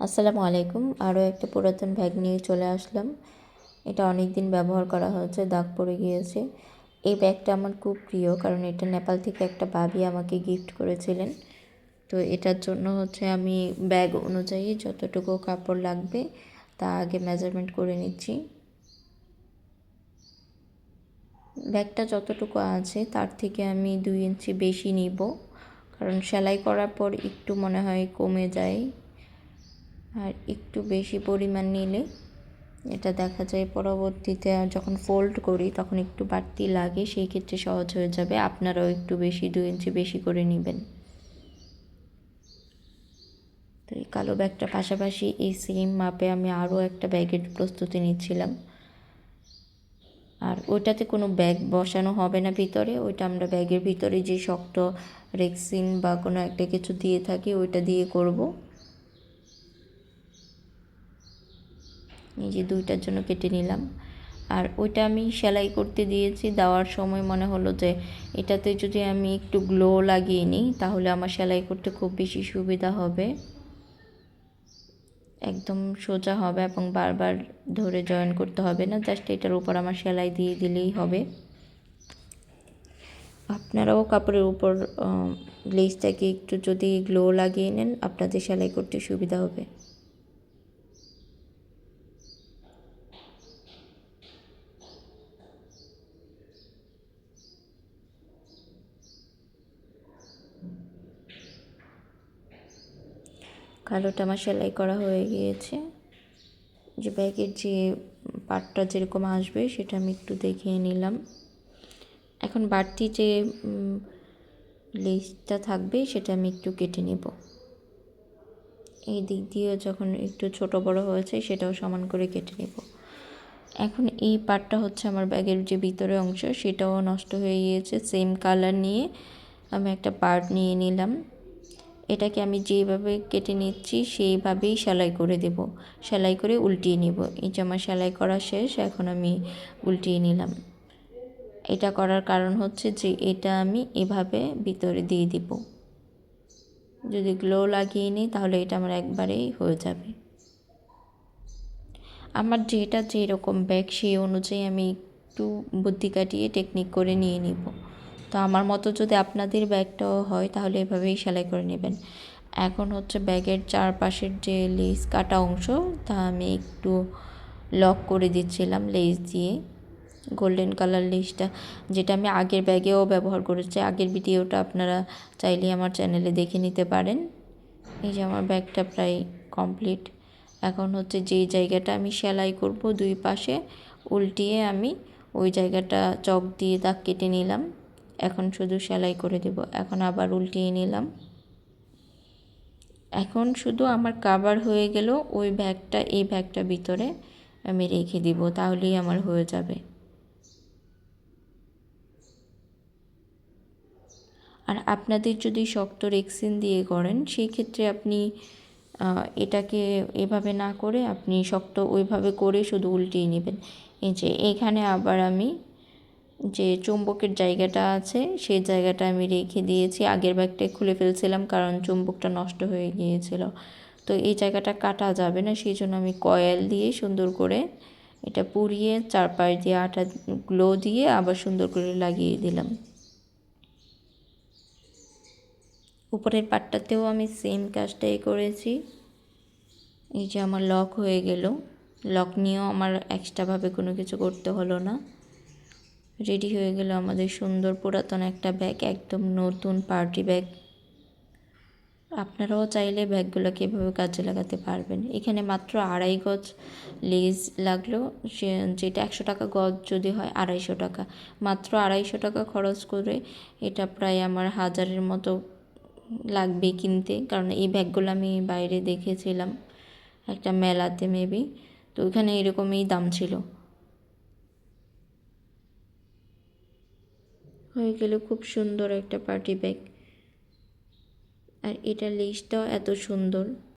আসসালামু আলাইকুম। আরও একটা পুরাতন ব্যাগ নিয়ে চলে আসলাম। এটা অনেক দিন ব্যবহার করা হয়েছে, দাগ পড়ে গিয়েছে। এই ব্যাগটা আমার খুব প্রিয়, কারণ এটা নেপাল থেকে একটা ভাবি আমাকে গিফট করেছিলেন। তো এটার জন্য হচ্ছে আমি ব্যাগ অনুযায়ী যতটুকু কাপড় লাগবে, তা আগে মেজারমেন্ট করে নিচ্ছি। ব্যাগটা যতটুকু আছে, তার থেকে আমি দুই ইঞ্চি বেশি নিব। কারণ সেলাই করার পর একটু মনে হয় কমে যায়। আর একটু বেশি পরিমাণ নিলে এটা দেখা যায় পরবর্তীতে আর যখন ফোল্ড করি তখন একটু বাড়তি লাগে, সেই ক্ষেত্রে সহজ হয়ে যাবে। আপনারাও একটু বেশি দু ইঞ্চি বেশি করে নেবেন। তো এই কালো ব্যাগটা পাশাপাশি এই সেম মাপে আমি আরও একটা ব্যাগের প্রস্তুতি নিচ্ছিলাম। আর ওইটাতে কোনো ব্যাগ বসানো হবে না ভিতরে, ওইটা আমরা ব্যাগের ভিতরে যে শক্ত রেক্সিন বা কোনো একটা কিছু দিয়ে থাকি, ওইটা দিয়ে করব। এই যে দুইটার জন্য কেটে নিলাম। আর ওইটা আমি সেলাই করতে দিয়েছি, দেওয়ার সময় মনে হলো যে এটাতে যদি আমি একটু গ্লো লাগিয়ে নিই, তাহলে আমার সেলাই করতে খুব বেশি সুবিধা হবে। একদম সোজা হবে এবং বারবার ধরে জয়েন করতে হবে না, জাস্ট এটার উপর আমার সেলাই দিয়ে দিলেই হবে। আপনারাও কাপড়ের উপর লেসটাকে একটু যদি গ্লো লাগিয়ে নেন, আপনাদের সেলাই করতে সুবিধা হবে। কালোটা আমার সেলাই করা হয়ে গিয়েছে। যে ব্যাগের যে পাটটা যেরকম আসবে সেটা আমি একটু দেখিয়ে নিলাম। এখন বাড়তি যে লেসটা থাকবে সেটা আমি একটু কেটে নেব। এই দিক দিয়ে যখন একটু ছোট বড় হয়েছে সেটাও সমান করে কেটে নেব। এখন এই পাটটা হচ্ছে আমার ব্যাগের যে ভিতরে অংশ সেটাও নষ্ট হয়ে গিয়েছে। সেম কালার নিয়ে আমি একটা পার্ট নিয়ে নিলাম। এটাকে আমি যেভাবে কেটে নিচ্ছি, সেইভাবেই সেলাই করে দেব। সেলাই করে উল্টিয়ে নেব। এই যে আমার সেলাই করা শেষ, এখন আমি উল্টিয়ে নিলাম। এটা করার কারণ হচ্ছে যে, এটা আমি এভাবে ভিতরে দিয়ে দিব। যদি গ্লো লাগিয়ে নিই, তাহলে এটা আমার একবারেই হয়ে যাবে। আমার যেটা যেরকম ব্যাগ, সেই অনুযায়ী আমি একটু বুদ্ধি কাটিয়ে টেকনিক করে নিয়ে নিব। তো আমার মতো যদি আপনাদের ব্যাগটাও হয়, তাহলে এভাবেই সেলাই করে নেবেন। এখন হচ্ছে ব্যাগের চারপাশের যে লেস কাটা অংশ, তা আমি একটু লক করে দিচ্ছিলাম লেস দিয়ে। গোল্ডেন কালার লেসটা, যেটা আমি আগের ব্যাগেও ব্যবহার করেছি। আগের ভিডিওটা আপনারা চাইলে আমার চ্যানেলে দেখে নিতে পারেন। এই যে আমার ব্যাগটা প্রায় কমপ্লিট। এখন হচ্ছে যেই জায়গাটা আমি সেলাই করব দুই পাশে, উল্টিয়ে আমি ওই জায়গাটা চক দিয়ে দাগ কেটে নিলাম। এখন শুধু সেলাই করে দেব। এখন আবার উল্টিয়ে নিলাম। এখন শুধু আমার কাবার হয়ে গেল, ওই ব্যাগটা, এই ব্যাগটা ভিতরে আমি রেখে দিব, তাহলেই আমার হয়ে যাবে। আর আপনাদের যদি শক্ত রেক্সিন দিয়ে করেন, সেই ক্ষেত্রে আপনি এটাকে এভাবে না করে আপনি শক্ত ওইভাবে করে শুধু উল্টিয়ে নেবেন। এই যে, এখানে আবার আমি যে চুম্বকের জায়গাটা আছে, সেই জায়গাটা আমি রেখে দিয়েছি। আগের ব্যাগটায় খুলে ফেলছিলাম কারণ চুম্বকটা নষ্ট হয়ে গিয়েছিল। তো এই জায়গাটা কাটা যাবে না, সেই জন্য আমি কয়েল দিয়ে সুন্দর করে এটা পুড়িয়ে চারপাশ দিয়ে আটা গ্লো দিয়ে আবার সুন্দর করে লাগিয়ে দিলাম। উপরের পাটটাতেও আমি সেম কাজটাই করেছি। এই যে আমার লক হয়ে গেল। লক নিয়েও আমার এক্সট্রাভাবে কোনো কিছু করতে হলো না। রেডি হয়ে গেল আমাদের সুন্দর পুরাতন একটা ব্যাগ, একদম নতুন পার্টি ব্যাগ। আপনারাও চাইলে ব্যাগগুলোকে এভাবে কাজে লাগাতে পারবেন। এখানে মাত্র আড়াই গজ লেজ লাগল যেটা একশো টাকা গজ যদি হয় আড়াইশো টাকা। মাত্র আড়াইশো টাকা খরচ করে এটা প্রায় আমার হাজারের মতো লাগবে কিনতে, কারণ এই ব্যাগগুলো আমি বাইরে দেখেছিলাম একটা মেলাতে মেবি তো ওইখানে এরকমই দাম ছিল। হয়ে গেল খুব সুন্দর একটা পার্টি ব্যাগ। আর এটার লেসটাও এত সুন্দর।